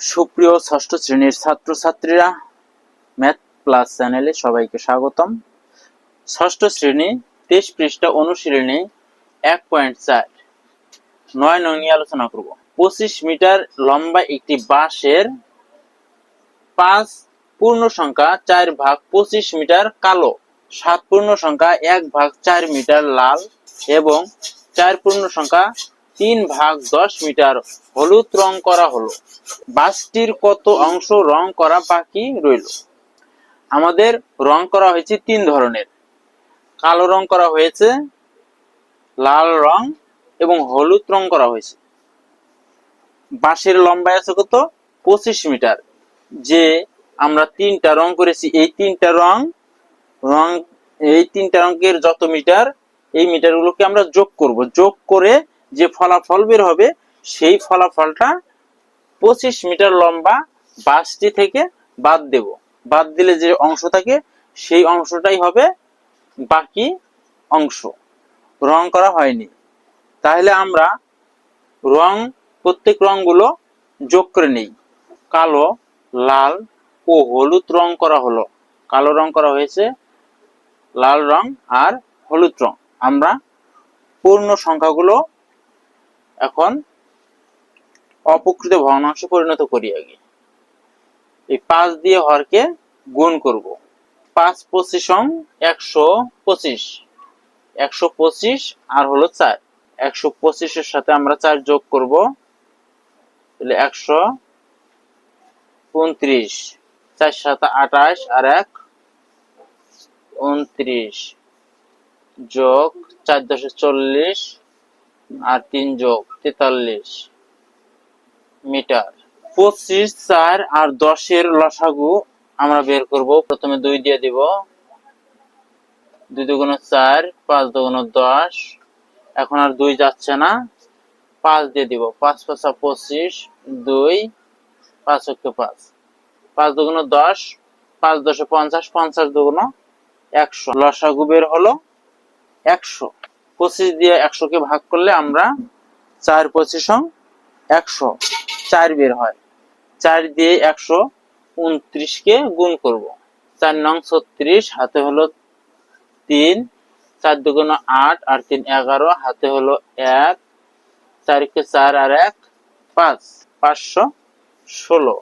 সুপ্রিয় ষষ্ঠ শ্রেণির ছাত্রছাত্রীরা ম্যাথ প্লাস চ্যানেলে সবাইকে স্বাগতম। ষষ্ঠ শ্রেণি, তেইশ পৃষ্ঠা অনুশীলনী, এক পয়েন্ট চার। নয় নং নিয়ে আলোচনা করব। পঁচিশ মিটার লম্বা একটি বাঁশের পাঁচ পূর্ণ সংখ্যা চার ভাগ পঁচিশ মিটার কালো, সাত পূর্ণ সংখ্যা এক ভাগ চার মিটার লাল এবং চার পূর্ণ সংখ্যা তিন ভাগ দশ মিটার হলুদ রং করা হলো। বাসটির কত অংশ রং করা বাকি রইল? আমাদের রং করা হয়েছে তিন ধরনের। কালো রং করা হয়েছে, লাল রং এবং হলুদ রং করা হয়েছে। বাঁশের লম্বা আছে কত? পঁচিশ মিটার। যে আমরা তিনটা রং করেছি, এই তিনটা রং রং, এই তিনটা রঙের যত মিটার, এই মিটারগুলোকে আমরা যোগ করব। যোগ করে যে ফলাফল বের হবে, সেই ফলাফলটা পঁচিশ মিটার লম্বা বাসটি থেকে বাদ দেব। বাদ দিলে যে অংশ থাকে, সেই অংশটাই হবে বাকি অংশ। রং করা হয়নি। তাহলে আমরা রং, প্রত্যেক রংগুলো যোগ করে নেই। কালো, লাল ও হলুদ রং করা হলো। কালো রং করা হয়েছে, লাল রং আর হলুদ রং। আমরা পূর্ণ সংখ্যাগুলো এখন অপকৃত ভগ্নাংশে পরিণত করি আগে। এই পাঁচ দিয়ে হরকে গুণ করব। পাঁচ পঁচিশং একশো পঁচিশ। একশো পঁচিশ আর হলো চার। একশো পঁচিশের সাথে আমরা চার যোগ করব। তাহলে একশো উনত্রিশ। চার সাথে আঠাশ আর এক উনত্রিশ যোগ চার দশে চল্লিশ। আর তিন যোগ তেতাল্লিশ মিটার। পঁচিশ, চার আর দশের লসাগু আমরা বের করব। প্রথমে দুই দিয়ে দিব। দুই দুগুণ চার, পাঁচ দুগুণ দশ। এখন আর দুই যাচ্ছে না। পাঁচ দিয়ে দিব। পাঁচ পাঁচা পঁচিশ, দুই, পাঁচ হচ্ছে পাঁচ। পাঁচ দুগুণ দশ, পাঁচ দশে পঞ্চাশ পঞ্চাশ দুগুণ একশো। লসাগু বের হলো একশো। পঁচিশ দিয়ে একশোকে ভাগ করলে আমরা চার পঁচিশ একশো। চার বের হয়। চার দিয়ে একশো উনত্রিশকে গুণ করব। চার নং ছত্রিশ, হাতে হলো তিন। চার দুগুণ আট, আর তিন এগারো, হাতে হলো এক। চারকে চার আর এক, পাঁচ। পাঁচশো ষোলো।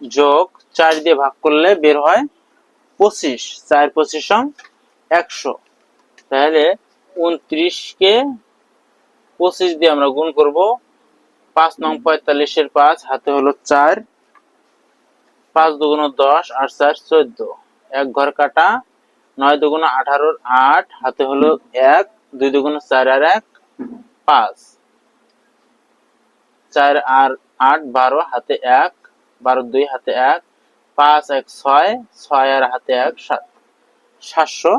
যোগ চার দিয়ে ভাগ করলে বের হয় পঁচিশ। চার পঁচিশ একশো। তাহলে উনত্রিশকে পঁচিশ দিয়ে আমরা গুণ করব। পাঁচ নং পঁয়তাল্লিশের পাঁচ হাতে হলো চার। পাঁচ দুগুণ দশ আর চার চোদ্দ। এক ঘর কাটা নয় দুগুণ আঠারোর আট হাতে হলো এক দুই দুগুণ চার আর এক পাঁচ। চার আর আট বারো হাতে এক বারো দুই হাতে এক পাঁচ এক ছয় ছয় আর হাতে এক সাত। সাতশো।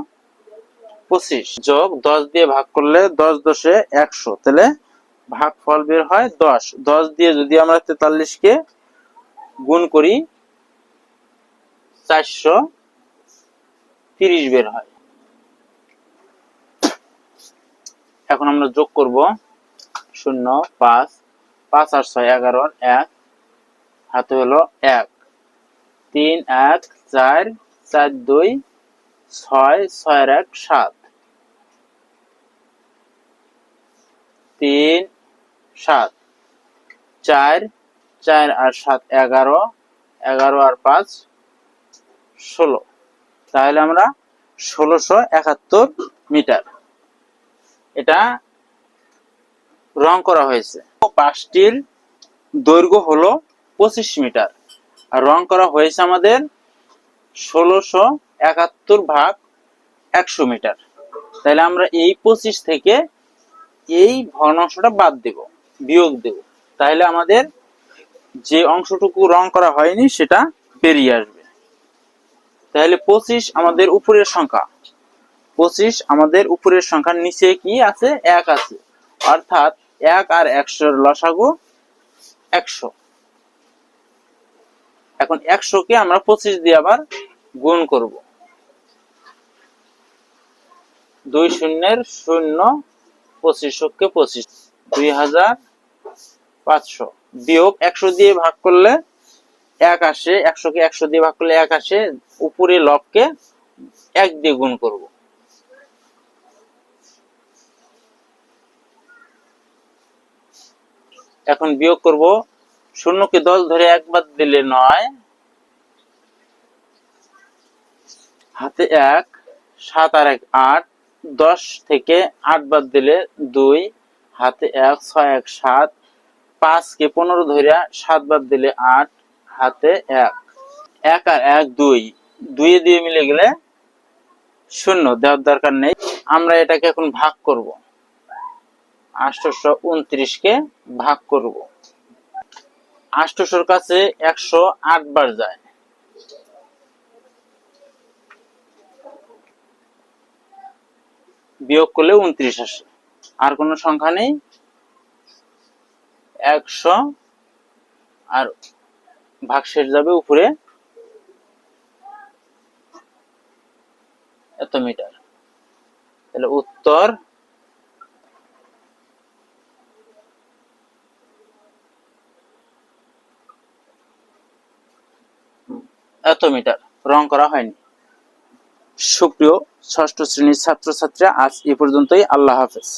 পঁচিশ। যোগ দশ দিয়ে ভাগ করলে দশ দশে একশো। তাহলে ভাগ ফল বের হয় দশ। দশ দিয়ে যদি আমরা তেতাল্লিশকে গুণ করি, চারশো তিরিশ বের হয়। এখন আমরা যোগ করব শূন্য, পাঁচ পাঁচ আর ছয়, এগারো এক। হাতে হলো এক। তিন, এক, চার চার, দুই, ছয় ছয়ের এক, সাত। তিন, সাত। চার চার আর সাত এগারো এগারো আর পাঁচ ষোলো। তাহলে আমরা ষোলোশো একাত্তর মিটার। এটা রং করা হয়েছে। পাঁচটির দৈর্ঘ্য হলো পঁচিশ মিটার। আর রং করা হয়েছে আমাদের ষোলোশো একাত্তর ভাগ একশো মিটার। তাহলে আমরা এই পঁচিশ থেকে এই ভগ্নাংশটা বাদ দেব, বিয়োগ দেব। তাহলে আমাদের যে অংশটুকু রং করা হয়নি সেটা বেরিয়ে আসবে। তাহলে পঁচিশ আমাদের উপরের সংখ্যা। পঁচিশ আমাদের উপরের সংখ্যার নিচে কি আছে? এক আছে। অর্থাৎ এক আর একশোর লসাগু একশো। এখন একশোকে আমরা পঁচিশ দিয়ে আবার গুণ করব। দুই শূন্যের শূন্য পঁচিশকে পঁচিশ, দুই হাজার পাঁচশো। বিয়োগ একশো দিয়ে ভাগ করলে এক আসে, একশোকে একশো দিয়ে ভাগ করলে এক আসে, উপরে লবকে এক দিয়ে গুণ করব। এখন বিয়োগ করব, শূন্যকে দশ ধরে একবার দিলে নয়, হাতে এক, সাত আর এক আট দশ থেকে আট বাদ দিলে দুই, হাতে এক, ছয়, এক, সাত, পাঁচকে পনেরো ধরিয়া সাত বাদ দিলে আট, হাতে এক। এক আর এক, দুই। দুই দিয়ে মিলে গেলে শূন্য, দেওয়ার দরকার নেই। আমরা এটাকে এখন ভাগ করব। আষ্টশো উনত্রিশকে ভাগ করব। আষ্টশোর কাছে একশো আট বার যায়। বিয়োগ করলে উনত্রিশ আসে। আর কোনো সংখ্যা নেই? একশো আর ভাগ শেষ যাবে উপরে এত মিটার। তাহলে উত্তর এত মিটার। রং করা হয়নি। সুপ্রিয় ষষ্ঠ শ্রেণির ছাত্রছাত্রীরা আজ এ পর্যন্তই। আল্লাহ হাফেজ।